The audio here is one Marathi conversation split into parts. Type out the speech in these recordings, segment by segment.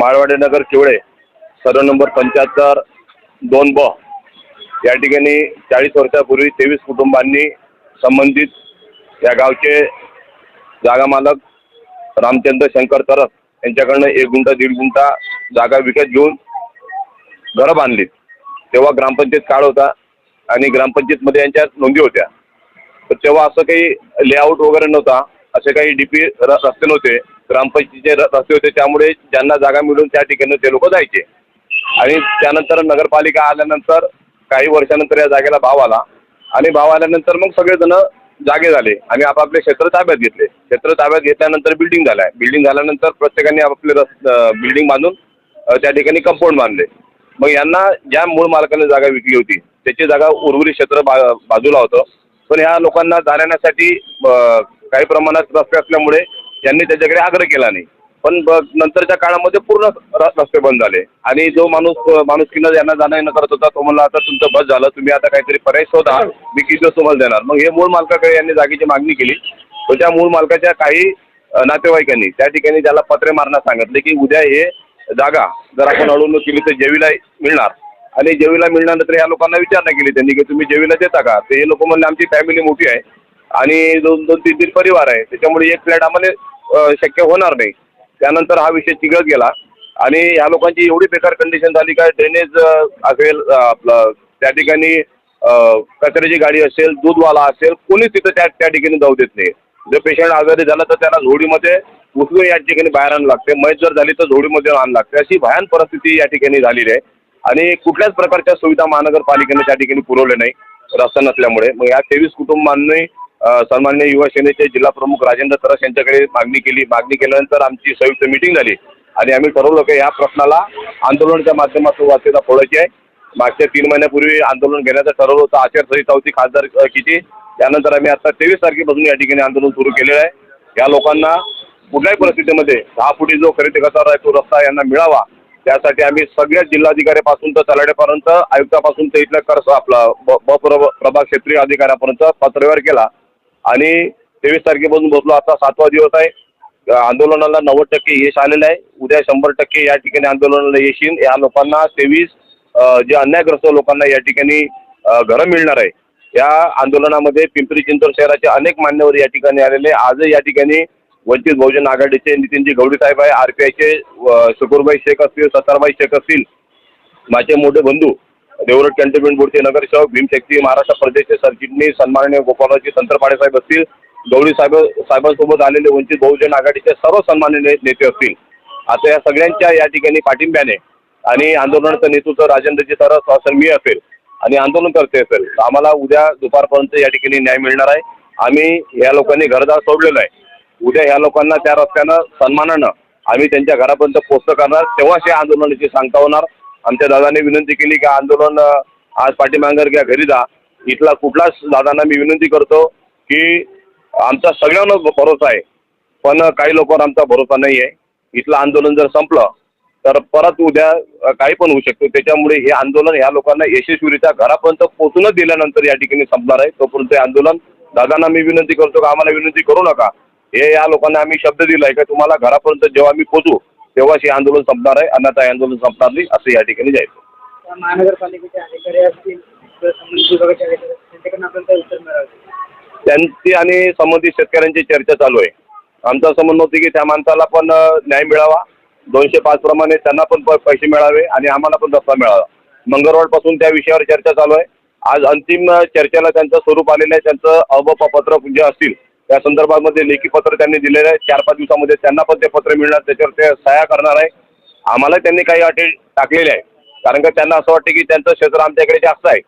माळवाडी नगर किवळे सर्व नंबर पंच्याहत्तर दोन ब. या ठिकाणी चाळीस वर्षापूर्वी तेवीस कुटुंबांनी संबंधित या गावचे जागा मालक रामचंद्र शंकर तरस यांच्याकडनं एक गुंठा दीड गुंठा जागा विकत घेऊन घरं बांधली तेव्हा ग्रामपंचायत काळ होता आणि ग्रामपंचायतमध्ये यांच्या नोंदी होत्या. तर तेव्हा असं काही लेआउट वगैरे नव्हता असे काही डीपी रस्ते नव्हते. ग्रामपंचायतीचे र- रस्ते होते त्यामुळे ज्यांना जागा मिळून त्या ठिकाणी ते लोक जायचे. आणि त्यानंतर नगरपालिका आल्यानंतर काही वर्षानंतर या जागेला भाव आला. आणि भाव आल्यानंतर मग सगळेजण जागे झाले आणि आपापले क्षेत्र ताब्यात घेतले. क्षेत्र ताब्यात घेतल्यानंतर बिल्डिंग झाल्या. बिल्डिंग झाल्यानंतर प्रत्येकाने आपापले रस बिल्डिंग बांधून त्या ठिकाणी कंपाऊंड बांधले. मग यांना ज्या मूळ मालकाने जागा विकली होती त्याची जागा उर्वरित क्षेत्र बा बाजूला होतं. पण ह्या लोकांना जाण्यासाठी काही प्रमाणात रस्ते असल्यामुळे यांनी त्याच्याकडे आग्रह केला नाही. पण नंतरच्या काळामध्ये पूर्ण रस्ते बंद झाले. आणि जो माणूस माणुसकीनं यांना जाणं येणं करत होता तो म्हणला आता तुमचं बस झालं तुम्ही आता काहीतरी पर्याय शोधा. मी किती दिवस तुम्हाला देणार? मग हे मूळ मालकाकडे यांनी जागेची मागणी केली. तो त्या मूळ मालकाच्या काही नातेवाईकांनी त्या ठिकाणी त्याला पत्रे मारण्यास सांगितले की उद्या हे जागा जर आपण अडवणूक केली तर जेवीला मिळणार. आणि जेवीला मिळल्यानंतर या लोकांना विचारणा केली त्यांनी की तुम्ही जेवीला देता का? ते हे लोक म्हणले आमची फॅमिली मोठी आहे आणि दोन दोन तीन तीन परिवार आहे. त्याच्यामुळे एक फ्लॅट आम्हाला शक्य होणार नाही. त्यानंतर हा विषय चिघळत गेला. आणि ह्या लोकांची एवढी बेकार कंडिशन झाली का ड्रेनेज असेल आपलं त्या ठिकाणी कचऱ्याची गाडी असेल दूधवाला असेल कोणीच तिथं त्या त्या ठिकाणी जाऊ देत नाही. जर पेशंट आजारी झाला तर त्याला झोडीमध्ये उचलून या ठिकाणी बाहेर आणावं लागते. मैत जर झाली तर झोडीमध्ये आणावं लागते. अशी भयान परिस्थिती या ठिकाणी झालेली आहे. आणि कुठल्याच प्रकारच्या सुविधा महानगरपालिकेने त्या ठिकाणी पुरवल्या नाही. रस्ता नसल्यामुळे. मग या तेवीस कुटुंबांनी सन्मान्य युवा सेनेचे जिल्हा प्रमुख राजेंद्र तरस यांच्याकडे मागणी केली. मागणी केल्यानंतर आमची संयुक्त मिटिंग झाली. आणि आम्ही ठरवलं की या प्रश्नाला आंदोलनाच्या माध्यमातून वाचेला फोडायची आहे. मागच्या तीन महिन्यापूर्वी आंदोलन घेण्याचं ठरवलं होतं. आचारसंहिता होती खासदार किती? त्यानंतर आम्ही आता तेवीस तारखेपासून या ठिकाणी आंदोलन सुरू केलेलं आहे. या लोकांना कुठल्याही परिस्थितीमध्ये दहा फुटी जो खरेदी करणार आहे तो रस्ता यांना मिळावा. त्यासाठी आम्ही सगळ्या जिल्हाधिकाऱ्यापासून तर तलाड्यापर्यंत आयुक्तापासून ते इथल्या कर आपला ब प्रभाग क्षेत्रीय अधिकाऱ्यापर्यंत पत्रव्यवहार केला. आणि तेवीस तारखेपासून बसलो आता सातवा दिवस आहे. आंदोलनाला नव्वद टक्के यश आलेलं आहे. उद्या शंभर टक्के या ठिकाणी आंदोलनाला यश येईल. या लोकांना तेवीस जे अन्यायग्रस्त लोकांना या ठिकाणी घरं मिळणार आहे. या आंदोलनामध्ये पिंपरी चिंचवड शहराचे अनेक मान्यवर या ठिकाणी आलेले आजही या ठिकाणी वंचित बहुजन आघाडीचे नितीनजी गवडी साहेब आहे आर पी आयचे शुकुरबाई शेख असतील सत्तारबाई शेख असतील माझे मोठे बंधू. देवरट कॅन्टोन्मेंट बोर्डचे नगरसेवक भीमशक्ती महाराष्ट्र प्रदेशचे सरचिटणीस सन्माननीय गोपाळरावजी संतरपाडे साहेब असतील गवळी साहेब साहेबांसोबत आलेले वंचित बहुजन आघाडीचे सर्व सन्माननीय नेते असतील. आता या सगळ्यांच्या या ठिकाणी पाठिंब्याने आणि आंदोलनाचं नेतृत्व राजेंद्रजी तरस असेल मी असेल आणि आंदोलन करते असेल तर आम्हाला उद्या दुपारपर्यंत या ठिकाणी न्याय मिळणार आहे. आम्ही या लोकांनी घरदार सोडलेलं आहे. उद्या ह्या लोकांना त्या रस्त्यानं सन्मानानं आम्ही त्यांच्या घरापर्यंत पोस्ट करणार तेव्हाच या आंदोलनाची सांगता होणार. आमच्या दादाने विनंती केली की आंदोलन आज पाठीमांगर घ्या घरी जा. इथला कुठलाच दादांना मी विनंती करतो की आमचा सगळ्यांना भरोसा आहे पण काही लोकांवर आमचा भरोसा नाही आहे. इथलं आंदोलन जर संपलं तर परत उद्या काही पण होऊ शकतो. त्याच्यामुळे हे आंदोलन ह्या लोकांना यशस्वीरित्या घरापर्यंत पोचूनच दिल्यानंतर या ठिकाणी संपणार आहे. तोपर्यंत हे आंदोलन दादांना मी विनंती करतो का आम्हाला विनंती करू नका. हे या लोकांना आम्ही शब्द दिला आहे का तुम्हाला घरापर्यंत जेव्हा आम्ही पोचू तेव्हाच हे आंदोलन संपणार आहे अन्यथा हे आंदोलन संपणार नाही असं या ठिकाणी जायचं महानगरपालिकेचे अधिकारी असतील किंवा संबंधित विभागाचे अधिकारी असतील त्यांच्याकडून आपल्याला काही उत्तर मिळालं त्यांची आणि संबंधित शेतकऱ्यांची चर्चा चालू आहे. आमचं असं म्हणणं होतं की त्या माणसाला पण न्याय मिळावा. दोनशे पाच प्रमाणे त्यांना पण पैसे मिळावे आणि आम्हाला पण रस्ता मिळावा. मंगळवारपासून त्या विषयावर चर्चा चालू आहे. आज अंतिम चर्चेला त्यांचं स्वरूप आलेलं आहे त्यांचं अबप पत्र जे असतील त्या संदर्भामध्ये लेखी पत्र त्यांनी दिलेलं आहे. चार पाच दिवसामध्ये त्यांना पण ते पत्र मिळणार त्याच्यावर ते सह्या करणार आहे. आम्हाला त्यांनी काही अटी टाकलेल्या आहे कारण का त्यांना असं वाटतं की त्यांचं क्षेत्र आमच्याकडे जास्त आहे.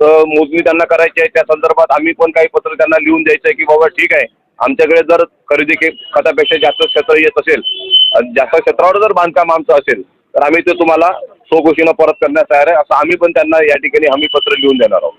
तर मोजणी त्यांना करायची आहे. त्या संदर्भात आम्ही पण काही पत्र त्यांना लिहून द्यायचं आहे की बाबा ठीक आहे. आमच्याकडे जर खरेदी के खतापेक्षा जास्त क्षेत्र येत असेल आणि जास्त क्षेत्रावर जर बांधकाम आमचं असेल तर आम्ही ते तुम्हाला स्वघोषीनं परत करण्यास तयार आहे. असं आम्ही पण त्यांना या ठिकाणी हमी पत्र लिहून देणार आहोत.